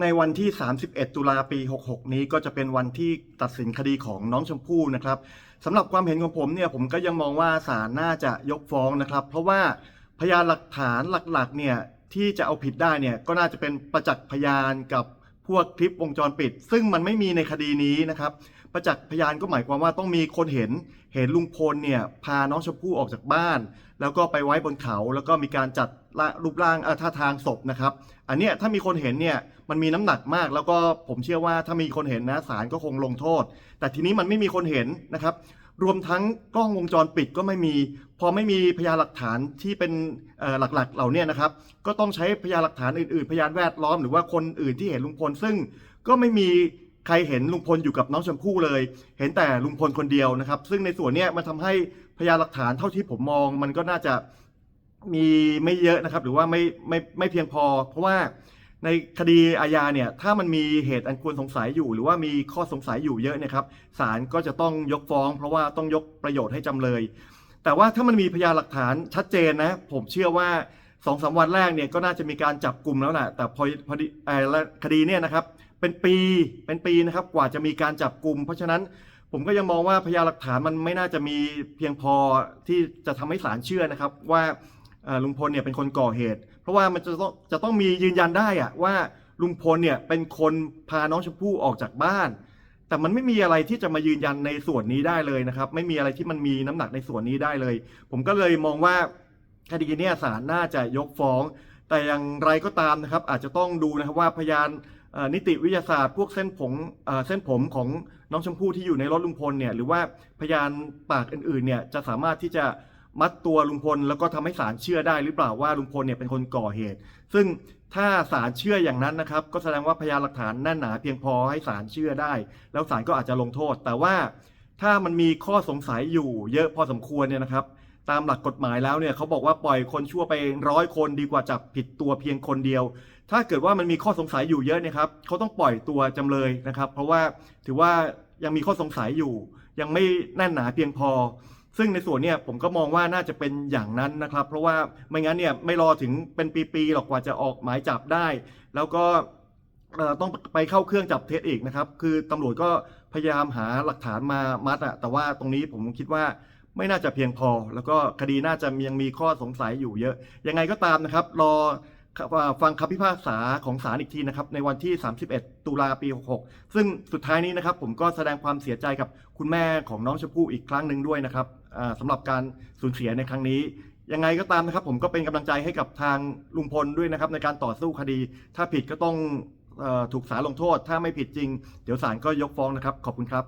ในวันที่ 31 ตุลาปี 66 นี้ก็จะเป็นวันที่ตัดสินคดีของน้องชมพู่นะครับสำหรับความเห็นของผมเนี่ยผมก็ยังมองว่าศาลน่าจะยกฟ้องนะครับ เพราะว่าพยานหลักฐานหลักๆเนี่ยที่จะเอาผิดได้เนี่ยก็น่าจะเป็นประจักษ์พยานกับ พวกคลิปวงจรปิด ซึ่งมันไม่มีในคดีนี้นะครับ ประจักษ์พยานก็หมายความว่าต้องมีคนเห็น เห็นลุงพลเนี่ยพาน้องชมพู่ออกจากบ้าน แล้วก็ไปไว้บนเขา แล้วก็มีการจัดรูปร่างท่าทางศพนะครับ อันเนี้ยถ้ามีคนเห็นเนี่ยมันมีน้ำหนักมาก แล้วก็ผมเชื่อว่าถ้ามีคนเห็นนะศาลก็คงลงโทษ แต่ทีนี้มันไม่มีคนเห็นนะครับ รวมทั้งกล้องวงจรปิดก็ไม่มี พอไม่มีพยานหลักฐานที่เป็นหลักๆเหล่านี้นะครับ ก็ต้องใช้พยานหลักฐานอื่นๆ พยานแวดล้อมหรือว่าคนอื่นที่เห็นลุงพล ซึ่งก็ไม่มีใครเห็นลุงพลอยู่กับน้องชมพู่เลย เห็นแต่ลุงพลคนเดียวนะครับ ซึ่งในส่วนนี้มันทำให้พยานหลักฐานเท่าที่ผมมอง มันก็น่าจะมีไม่เยอะนะครับ หรือว่าไม่ไม่ไม่เพียงพอ เพราะว่า ในคดีอาญาเนี่ยถ้ามันมีเหตุอันควรสงสัยอยู่ หรือว่ามีข้อสงสัยอยู่เยอะเนะครับศาลก็จะต้องยกฟ้อง เพราะว่าต้องยกประโยชน์ให้จำเลย แต่ว่าถ้ามันมีพยานหลักฐานชัดเจนนะผมเชื่อว่าสองสามวันแรกเนี่ยก็น่าจะมีการจับกลุ่มแล้วแหละแต่พอพอดีเอ่อและคดีเนี่ยนะครับเป็นปีเป็นปีนะครับกว่าจะมีการจับกลุ่มเพราะฉะนั้นผมก็ยังมองว่าพยานหลักฐานมันไม่น่าจะมีเพียงพอที่จะทำให้ศาลเชื่อนะครับว่า ลุงพลเนี่ยเป็นคนก่อเหตุ เพราะว่ามันจะต้องจะต้องมียืนยันได้อะว่าลุงพลเนี่ยเป็นคนพาน้องชมพู่ออกจากบ้าน แต่มันไม่มีอะไรที่จะมายืนยันในส่วนนี้ได้เลยนะครับ ไม่มีอะไรที่มันมีน้ำหนักในส่วนนี้ได้เลย ผมก็เลยมองว่าคดีเนี้ศาลน่าจะยกฟ้อง แต่อย่างไรก็ตามนะครับ อาจจะต้องดูนะครับว่าพยานนิติวิทยาศาสตร์พวกเส้นผมเส้นผมของน้องชมพู่ที่อยู่ในรถลุงพลเนี่ยหรือว่าพยานปากอื่นๆเนี่ยจะสามารถที่จะ มัดตัวลุงพลแล้วก็ทำให้ศาลเชื่อได้หรือเปล่าว่าลุงพลเนี่ยเป็นคนก่อเหตุ ซึ่งถ้าศาลเชื่ออย่างนั้นนะครับ ก็แสดงว่าพยานหลักฐานแน่นหนาเพียงพอให้ศาลเชื่อได้ แล้วศาลก็อาจจะลงโทษ แต่ว่าถ้ามันมีข้อสงสัยอยู่เยอะพอสมควรเนี่ยนะครับ ตามหลักกฎหมายแล้วเนี่ยเขาบอกว่าปล่อยคนชั่วไปร้อยคนดีกว่าจับผิดตัวเพียงคนเดียว ถ้าเกิดว่ามันมีข้อสงสัยอยู่เยอะเนี่ยครับเขาต้องปล่อยตัวจำเลยนะครับ เพราะว่าถือว่ายังมีข้อสงสัยอยู่ ยังไม่แน่นหนาเพียงพอ ซึ่งในส่วนเนี่ยผมก็มองว่าน่าจะเป็นอย่างนั้นนะครับ เพราะว่าไม่งั้นเนี่ยไม่รอถึงเป็นปีๆหรอกกว่าจะออกหมายจับได้ แล้วก็ต้องไปเข้าเครื่องจับเท็จอีกนะครับ คือตำรวจก็พยายามหาหลักฐานมามัดอะแต่ว่าตรงนี้ผมคิดว่าไม่น่าจะเพียงพอ แล้วก็คดีน่าจะยังมีข้อสงสัยอยู่เยอะ ยังไงก็ตามนะครับ รอ ฟังคำพิพากษาของศาลอีกทีนะครับในวันที่ 31 ตุลาปี 66 ซึ่งสุดท้ายนี้นะครับผมก็แสดงความเสียใจกับคุณแม่ของน้องชมพู่อีกครั้งหนึ่งด้วยนะครับสำหรับการสูญเสียในครั้งนี้ ยังไงก็ตามนะครับ ผมก็เป็นกำลังใจให้กับทางลุงพลด้วยนะครับในการต่อสู้คดี ถ้าผิดก็ต้องอถูกศาลลงโทษ ถ้าไม่ผิดจริง เดี๋ยวศาลก็ยกฟ้องนะครับ ขอบคุณครับ